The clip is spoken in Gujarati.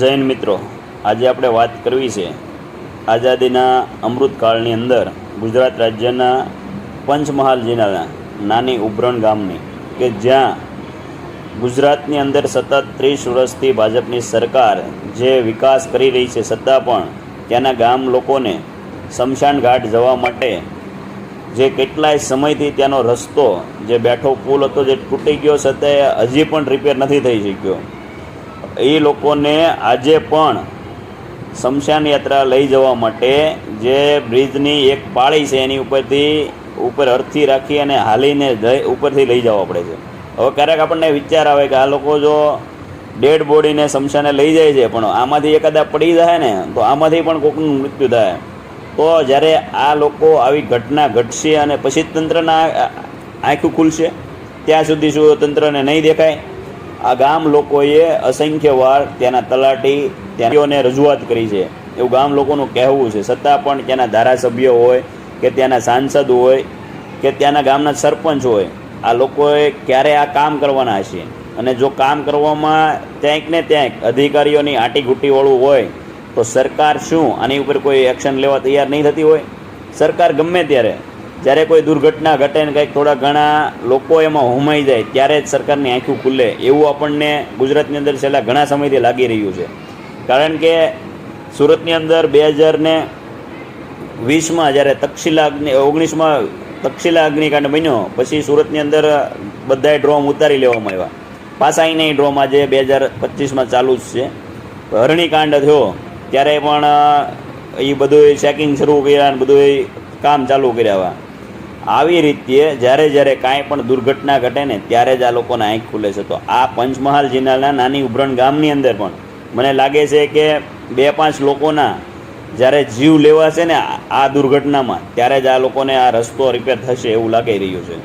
જૈન મિત્રો, આજે આપણે વાત કરવી છે આઝાદીના અમૃતકાળની અંદર ગુજરાત રાજ્યના પંચમહાલ જિલ્લાના નાની ઉભરણ ગામની, કે જ્યાં ગુજરાતની અંદર સતત ત્રીસ વર્ષથી ભાજપની સરકાર જે વિકાસ કરી રહી છે છતાં પણ, ત્યાંના ગામ લોકોને શમશાન ઘાટ જવા માટે જે કેટલાય સમયથી ત્યાંનો રસ્તો, જે બેઠો પુલ હતો જે તૂટી ગયો છતાંય હજી પણ રિપેર નથી થઈ શક્યો. એ લોકોને આજે પણ શમશાન યાત્રા લઈ જવા માટે જે બ્રિજની એક પાળી છે એની ઉપરથી, ઉપર અર્થી રાખી અને હાલીને ઉપરથી લઈ જવા પડે છે. હવે ક્યારેક આપણને વિચાર આવે કે આ લોકો જો ડેડ બોડીને શમશાને લઈ જાય છે, પણ આમાંથી એકાદા પડી જાય ને, તો આમાંથી પણ કોકનું મૃત્યુ થાય. તો જ્યારે આ લોકો આવી ઘટના ઘટશે અને પછી તંત્રના આંખું ખુલશે, ત્યાં સુધી શું તંત્રને નહીં દેખાય? આ ગામ લોકોએ અસંખ્ય વાર ત્યાંના તલાટી ત્યાંને રજૂઆત કરી છે. એવું ગામ લોકોનું કહેવું છે. છતાં પણ ત્યાંના ધારાસભ્યો હોય કે ત્યાંના સાંસદ હોય કે ત્યાંના ગામના સરપંચ હોય, આ લોકોએ ક્યારે આ કામ કરવાના છે? અને જો કામ કરવામાં ક્યાંક ને ક્યાંક અધિકારીઓની આંટીઘૂંટીવાળું હોય, તો સરકાર શું આની ઉપર કોઈ એક્શન લેવા તૈયાર નહીં થતી હોય? સરકાર ગમે ત્યારે જ્યારે કોઈ દુર્ઘટના ઘટે ને કંઈક થોડા ઘણા લોકો એમાં હોમાઈ જાય, ત્યારે જ સરકારની આંખું ખુલે. એવું આપણને ગુજરાતની અંદર છેલ્લા ઘણા સમયથી લાગી રહ્યું છે. કારણ કે સુરતની અંદર બે હજાર ને વીસમાં જ્યારે તક્ષશિલા અગ્નિ, ઓગણીસમાં તક્ષશિલા અગ્નિકાંડ બન્યો, પછી સુરતની અંદર બધાએ ડ્રોમ ઉતારી લેવામાં આવ્યા. પાછા નહીં ડ્રોમ આજે બે હજાર પચીસમાં ચાલુ જ છે. હરણીકાંડ થયો, ત્યારે પણ એ બધું ચેકિંગ શરૂ કર્યા અને બધું કામ ચાલુ કર્યા. આવી રીતે જ્યારે જ્યારે કાંઈ પણ દુર્ઘટના ઘટે ને ત્યારે જ આ લોકોના આંખ ખુલે છે. તો આ પંચમહાલ જિલ્લાના નાની ઉભરણ ગામની અંદર પણ મને લાગે છે કે બે પાંચ લોકોના જ્યારે જીવ લેવાશે ને આ દુર્ઘટનામાં, ત્યારે જ આ લોકોને આ રસ્તો રિપેર થશે એવું લાગી રહ્યું છે.